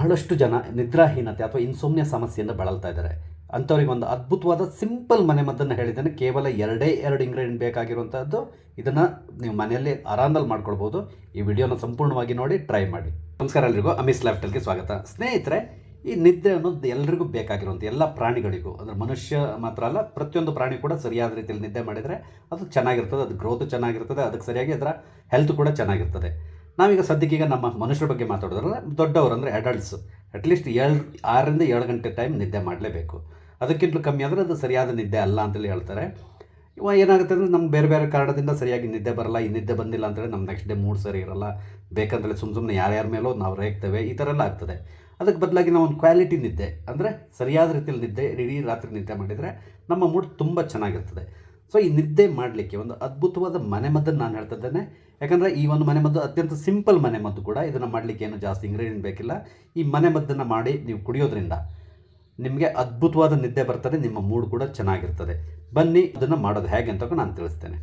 ಬಹಳಷ್ಟು ಜನ ನಿದ್ರಾಹೀನತೆ ಅಥವಾ ಇನ್ಸೋಮ್ಯ ಸಮಸ್ಯೆಯಿಂದ ಬಳಲ್ತಾ ಇದ್ದಾರೆ. ಅಂಥವ್ರಿಗೆ ಒಂದು ಅದ್ಭುತವಾದ ಸಿಂಪಲ್ ಮನೆಮದ್ದನ್ನು ಹೇಳಿದ್ದೇನೆ. ಕೇವಲ ಎರಡೇ ಎರಡು ಇಂಗ್ರೀಡಿಯೆಂಟ್ ಬೇಕಾಗಿರುವಂಥದ್ದು ಇದನ್ನು ನೀವು ಮನೆಯಲ್ಲಿ ಆರಾಮದಲ್ಲಿ ಮಾಡ್ಕೊಳ್ಬೋದು. ಈ ವಿಡಿಯೋನ ಸಂಪೂರ್ಣವಾಗಿ ನೋಡಿ ಟ್ರೈ ಮಾಡಿ. ನಮಸ್ಕಾರ ಎಲ್ರಿಗೂ. ಅಮಿಸ್ ಲ್ಯಾಫ್ಟಲ್ಗೆ ಸ್ವಾಗತ. ಸ್ನೇಹಿತರೆ, ಈ ನಿದ್ರೆ ಅನ್ನೋದು ಎಲ್ರಿಗೂ ಬೇಕಾಗಿರುವಂಥ ಎಲ್ಲ ಪ್ರಾಣಿಗಳಿಗೂ. ಅಂದರೆ ಮನುಷ್ಯ ಮಾತ್ರ ಅಲ್ಲ, ಪ್ರತಿಯೊಂದು ಪ್ರಾಣಿ ಕೂಡ ಸರಿಯಾದ ರೀತಿಯಲ್ಲಿ ನಿದ್ದೆ ಮಾಡಿದರೆ ಅದು ಚೆನ್ನಾಗಿರ್ತದೆ, ಅದು ಗ್ರೋತ್ ಚೆನ್ನಾಗಿರ್ತದೆ, ಅದಕ್ಕೆ ಸರಿಯಾಗಿ ಅದರ ಹೆಲ್ತ್ ಕೂಡ ಚೆನ್ನಾಗಿರ್ತದೆ. ನಾವೀಗ ಈಗ ನಮ್ಮ ಮನುಷ್ಯರ ಬಗ್ಗೆ ಮಾತಾಡೋದ್ರಲ್ಲ ದೊಡ್ಡವರು ಅಂದರೆ ಅಡಲ್ಟ್ಸ್ ಅಟ್ಲೀಸ್ಟ್ ಏಳು, ಆರರಿಂದ ಏಳು ಗಂಟೆ ಟೈಮ್ ನಿದ್ದೆ ಮಾಡಲೇಬೇಕು. ಅದಕ್ಕಿಂತಲೂ ಕಮ್ಮಿ ಆದರೆ ಅದು ಸರಿಯಾದ ನಿದ್ದೆ ಅಲ್ಲ ಅಂತೇಳಿ ಹೇಳ್ತಾರೆ. ಇವಾಗ ಏನಾಗುತ್ತೆ ಅಂದರೆ ನಮ್ಮ ಬೇರೆ ಬೇರೆ ಕಾರಣದಿಂದ ಸರಿಯಾಗಿ ನಿದ್ದೆ ಬರಲ್ಲ, ಈ ನಿದ್ದೆ ಬಂದಿಲ್ಲ ಅಂತೇಳಿ ನಮ್ಮ ನೆಕ್ಸ್ಟ್ ಡೇ ಮೂಡ್ ಸರಿ ಇರಲ್ಲ. ಬೇಕಂದರೆ ಸುಮ್ಮ ಸುಮ್ಮನೆ ಯಾರ್ಯಾರ ಮೇಲೋ ನಾವು ರೇಗ್ತೇವೆ, ಈ ಥರ ಎಲ್ಲ ಆಗ್ತದೆ. ಅದಕ್ಕೆ ಬದಲಾಗಿ ನಾವು ಒಂದು ಕ್ವಾಲಿಟಿ ನಿದ್ದೆ ಅಂದರೆ ಸರಿಯಾದ ರೀತಿಯಲ್ಲಿ ನಿದ್ದೆ, ಇಡೀ ರಾತ್ರಿ ನಿದ್ದೆ ಮಾಡಿದರೆ ನಮ್ಮ ಮೂಡ್ ತುಂಬ ಚೆನ್ನಾಗಿರ್ತದೆ. ಸೊ ಈ ನಿದ್ದೆ ಮಾಡಲಿಕ್ಕೆ ಒಂದು ಅದ್ಭುತವಾದ ಮನೆಮದ್ದನ್ನು ನಾನು ಹೇಳ್ತಿದ್ದೇನೆ ಯಾಕಂದರೆ ಈ ಒಂದು ಮನೆಮದ್ದು ಅತ್ಯಂತ ಸಿಂಪಲ್ ಮನೆಮದ್ದು ಕೂಡ ಇದನ್ನು ಮಾಡಲಿಕ್ಕೆ ಏನು ಜಾಸ್ತಿ ಇಂಗ್ರೀಡಿಯೆಂಟ್ ಬೇಕಿಲ್ಲ. ಈ ಮನೆಮದ್ದನ್ನು ಮಾಡಿ ನೀವು ಕುಡಿಯೋದ್ರಿಂದ ನಿಮಗೆ ಅದ್ಭುತವಾದ ನಿದ್ದೆ ಬರ್ತದೆ, ನಿಮ್ಮ ಮೂಡ್ ಕೂಡ ಚೆನ್ನಾಗಿರ್ತದೆ. ಬನ್ನಿ, ಅದನ್ನು ಮಾಡೋದು ಹೇಗೆ ಅಂತ ನಾನು ತಿಳಿಸ್ತೇನೆ.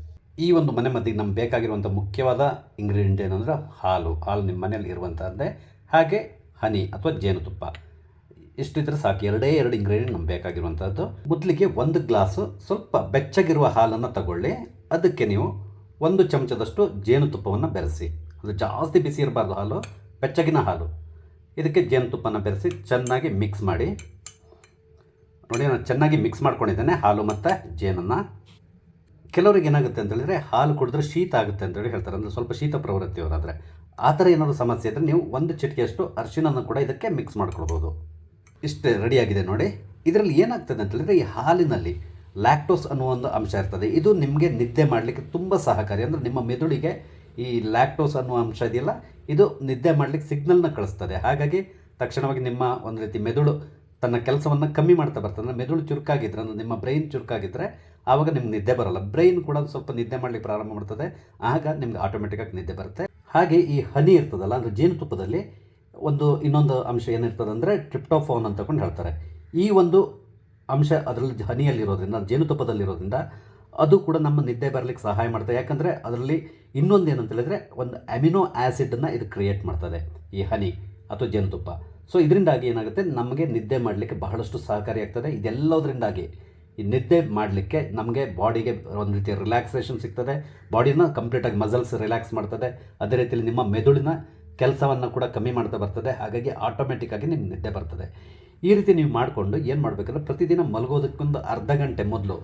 ಈ ಒಂದು ಮನೆ ಮದ್ದಿಗೆ ನಮ್ಗೆ ಬೇಕಾಗಿರುವಂಥ ಮುಖ್ಯವಾದ ಇಂಗ್ರೀಡಿಯಂಟ್ ಏನಂದ್ರೆ ಹಾಲು. ಹಾಲು ನಿಮ್ಮ ಮನೇಲಿ ಇರುವಂಥದ್ದೇ ಹಾಗೆ ಹನಿ ಅಥವಾ ಜೇನುತುಪ್ಪ. ಇಷ್ಟಿದ್ರೆ ಸಾಕು. ಎರಡೇ ಎರಡು ಇಂಗ್ರೀಡಿಯೆಂಟ್ ನಮ್ಗೆ ಬೇಕಾಗಿರುವಂಥದ್ದು ಮೊದಲಿಗೆ ಒಂದು ಗ್ಲಾಸು ಸ್ವಲ್ಪ ಬೆಚ್ಚಗಿರುವ ಹಾಲನ್ನು ತಗೊಳ್ಳಿ. ಅದಕ್ಕೆ ನೀವು ಒಂದು ಚಮಚದಷ್ಟು ಜೇನುತುಪ್ಪವನ್ನು ಬೆರೆಸಿ. ಅದು ಜಾಸ್ತಿ ಬಿಸಿ ಇರಬಾರ್ದು ಹಾಲು, ಬೆಚ್ಚಗಿನ ಹಾಲು. ಇದಕ್ಕೆ ಜೇನುತುಪ್ಪನ ಬೆರೆಸಿ ಚೆನ್ನಾಗಿ ಮಿಕ್ಸ್ ಮಾಡಿ. ನೋಡಿ, ನಾನು ಚೆನ್ನಾಗಿ ಮಿಕ್ಸ್ ಮಾಡ್ಕೊಂಡಿದ್ದೇನೆ ಹಾಲು ಮತ್ತು ಜೇನನ್ನು. ಕೆಲವರಿಗೆ ಏನಾಗುತ್ತೆ ಅಂತ ಹೇಳಿದ್ರೆ ಹಾಲು ಕುಡಿದ್ರೆ ಶೀತ ಆಗುತ್ತೆ ಅಂತೇಳಿ ಹೇಳ್ತಾರೆ. ಅಂದರೆ ಸ್ವಲ್ಪ ಶೀತ ಪ್ರವೃತ್ತಿಯವರಾದರೆ ಆ ಥರ ಏನಾದರೂ ಸಮಸ್ಯೆ ಇದ್ದರೆ ನೀವು ಒಂದು ಚಿಟಿಕೆಯಷ್ಟು ಅರಿಶಿನನ್ನು ಕೂಡ ಇದಕ್ಕೆ ಮಿಕ್ಸ್ ಮಾಡ್ಕೊಳ್ಬೋದು. ಇಷ್ಟೇ ರೆಡಿಯಾಗಿದೆ ನೋಡಿ. ಇದರಲ್ಲಿ ಏನಾಗ್ತದೆ ಅಂತ ಹೇಳಿದ್ರೆ ಈ ಹಾಲಿನಲ್ಲಿ ಲ್ಯಾಕ್ಟೋಸ್ ಅನ್ನುವ ಒಂದು ಅಂಶ ಇರ್ತದೆ. ಇದು ನಿಮಗೆ ನಿದ್ದೆ ಮಾಡಲಿಕ್ಕೆ ತುಂಬ ಸಹಕಾರಿ. ಅಂದರೆ ನಿಮ್ಮ ಮೆದುಳಿಗೆ ಈ ಲ್ಯಾಕ್ಟೋಸ್ ಅನ್ನುವ ಅಂಶ ಇದೆಯಲ್ಲ, ಇದು ನಿದ್ದೆ ಮಾಡಲಿಕ್ಕೆ ಸಿಗ್ನಲ್ನ ಕಳಿಸ್ತದೆ. ಹಾಗಾಗಿ ತಕ್ಷಣವಾಗಿ ನಿಮ್ಮ ಒಂದು ರೀತಿ ಮೆದುಳು ತನ್ನ ಕೆಲಸವನ್ನು ಕಮ್ಮಿ ಮಾಡ್ತಾ ಬರ್ತದೆ. ಅಂದರೆ ಮೆದುಳು ಚುರುಕಾಗಿದ್ರೆ, ಅಂದರೆ ನಿಮ್ಮ ಬ್ರೈನ್ ಚುರುಕಾಗಿದ್ದರೆ ಆವಾಗ ನಿಮ್ಗೆ ನಿದ್ದೆ ಬರಲ್ಲ. ಬ್ರೈನ್ ಕೂಡ ಸ್ವಲ್ಪ ನಿದ್ದೆ ಮಾಡಲಿಕ್ಕೆ ಪ್ರಾರಂಭ ಮಾಡ್ತದೆ. ಆಗ ನಿಮ್ಗೆ ಆಟೋಮೆಟಿಕ್ಕಾಗಿ ನಿದ್ದೆ ಬರುತ್ತೆ. ಹಾಗೆ ಈ ಹನಿ ಇರ್ತದಲ್ಲ, ಅಂದರೆ ಜೇನುತುಪ್ಪದಲ್ಲಿ ಒಂದು ಇನ್ನೊಂದು ಅಂಶ ಏನಿರ್ತದೆ ಅಂದರೆ ಟ್ರಿಪ್ಟೋಫೋನ್ ಅಂತ ಕೊಂಡು ಹೇಳ್ತಾರೆ. ಈ ಒಂದು ಅಂಶ ಅದರಲ್ಲಿ ಹನಿಯಲ್ಲಿರೋದ್ರಿಂದ, ಜೇನುತುಪ್ಪದಲ್ಲಿರೋದ್ರಿಂದ ಅದು ಕೂಡ ನಮ್ಮ ನಿದ್ದೆ ಬರಲಿಕ್ಕೆ ಸಹಾಯ ಮಾಡ್ತದೆ. ಯಾಕಂದರೆ ಅದರಲ್ಲಿ ಇನ್ನೊಂದು ಏನಂತ ಹೇಳಿದ್ರೆ ಒಂದು ಅಮಿನೋ ಆ್ಯಸಿಡನ್ನು ಇದು ಕ್ರಿಯೇಟ್ ಮಾಡ್ತದೆ, ಈ ಹನಿ ಅಥವಾ ಜೇನುತುಪ್ಪ. ಸೊ ಇದರಿಂದಾಗಿ ಏನಾಗುತ್ತೆ, ನಮಗೆ ನಿದ್ದೆ ಮಾಡಲಿಕ್ಕೆ ಬಹಳಷ್ಟು ಸಹಕಾರಿಯಾಗ್ತದೆ ಇದೆಲ್ಲದರಿಂದಾಗಿ ಈ ನಿದ್ದೆ ಮಾಡಲಿಕ್ಕೆ ನಮಗೆ ಬಾಡಿಗೆ ಒಂದು ರೀತಿಯ ರಿಲ್ಯಾಕ್ಸೇಷನ್ ಸಿಗ್ತದೆ. ಬಾಡಿನ ಕಂಪ್ಲೀಟಾಗಿ ಮಸಲ್ಸ್ ರಿಲ್ಯಾಕ್ಸ್ ಮಾಡ್ತದೆ. ಅದೇ ರೀತಿಯಲ್ಲಿ ನಿಮ್ಮ ಮೆದುಳಿನ ಕೆಲಸವನ್ನು ಕೂಡ ಕಮ್ಮಿ ಮಾಡ್ತಾ ಬರ್ತದೆ. ಹಾಗಾಗಿ ಆಟೋಮೆಟಿಕ್ಕಾಗಿ ನಿಮ್ಗೆ ನಿದ್ದೆ ಬರ್ತದೆ. ಈ ರೀತಿ ನೀವು ಮಾಡಿಕೊಂಡು ಏನು ಮಾಡಬೇಕಂದ್ರೆ ಪ್ರತಿದಿನ ಮಲಗೋದಕ್ಕೊಂದು ಅರ್ಧ ಗಂಟೆ ಮೊದಲು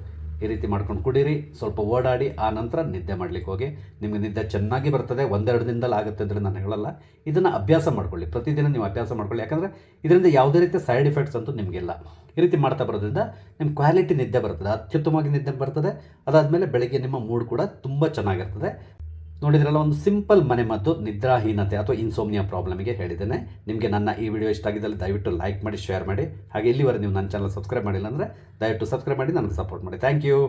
ಈ ರೀತಿ ಮಾಡ್ಕೊಂಡು ಕುಡೀರಿ. ಸ್ವಲ್ಪ ಓಡಾಡಿ ಆ ನಂತರ ನಿದ್ದೆ ಮಾಡಲಿಕ್ಕೆ ಹೋಗಿ. ನಿಮಗೆ ನಿದ್ದೆ ಚೆನ್ನಾಗಿ ಬರ್ತದೆ. ಒಂದೆರಡು ದಿನದಲ್ಲಿ ಆಗುತ್ತೆ ಅಂದರೆ ನಾನು ಹೇಳಲ್ಲ. ಇದನ್ನು ಅಭ್ಯಾಸ ಮಾಡ್ಕೊಳ್ಳಿ. ಪ್ರತಿದಿನ ನೀವು ಅಭ್ಯಾಸ ಮಾಡ್ಕೊಳ್ಳಿ. ಯಾಕಂದರೆ ಇದರಿಂದ ಯಾವುದೇ ರೀತಿಯ ಸೈಡ್ ಎಫೆಕ್ಟ್ಸ್ ಅಂತೂ ನಿಮಗಿಲ್ಲ ಈ ರೀತಿ ಮಾಡ್ತಾ ಬರೋದ್ರಿಂದ ನಿಮ್ಮ ಕ್ವಾಲಿಟಿ ನಿದ್ದೆ ಬರ್ತದೆ. ಅತ್ಯುತ್ತಮವಾಗಿ ನಿದ್ದೆ ಬರ್ತದೆ. ಅದಾದಮೇಲೆ ಬೆಳಗ್ಗೆ ನಿಮ್ಮ ಮೂಡ್ ಕೂಡ ತುಂಬ ಚೆನ್ನಾಗಿರ್ತದೆ. ನೋಡಿದ್ರಲ್ಲ, ಒಂದು ಸಿಂಪಲ್ ಮನೆಮದ್ದು ನಿದ್ರಾಹೀನತೆ ಅಥವಾ ಇನ್ಸೋಮ್ನಿಯಾ ಪ್ರಾಬ್ಲಮ್ಗೆ ಹೇಳಿದ್ದೇನೆ. ನಿಮಗೆ ನನ್ನ ಈ ವಿಡಿಯೋ ಇಷ್ಟ ಆಗಿದ್ದಲ್ಲಿ ದಯವಿಟ್ಟು ಲೈಕ್ ಮಾಡಿ ಶೇರ್ ಮಾಡಿ. ಹಾಗೆ ಇಲ್ಲಿವರೆಗೆ ನೀವು ನನ್ನ ಚಾನಲ್ ಸಬ್ಸ್ಕ್ರೈಬ್ ಮಾಡಿಲ್ಲ ಅಂದರೆ ದಯವಿಟ್ಟು ಸಬ್ಸ್ಕ್ರೈಬ್ ಮಾಡಿ, ನನಗೆ ಸಪೋರ್ಟ್ ಮಾಡಿ. Thank you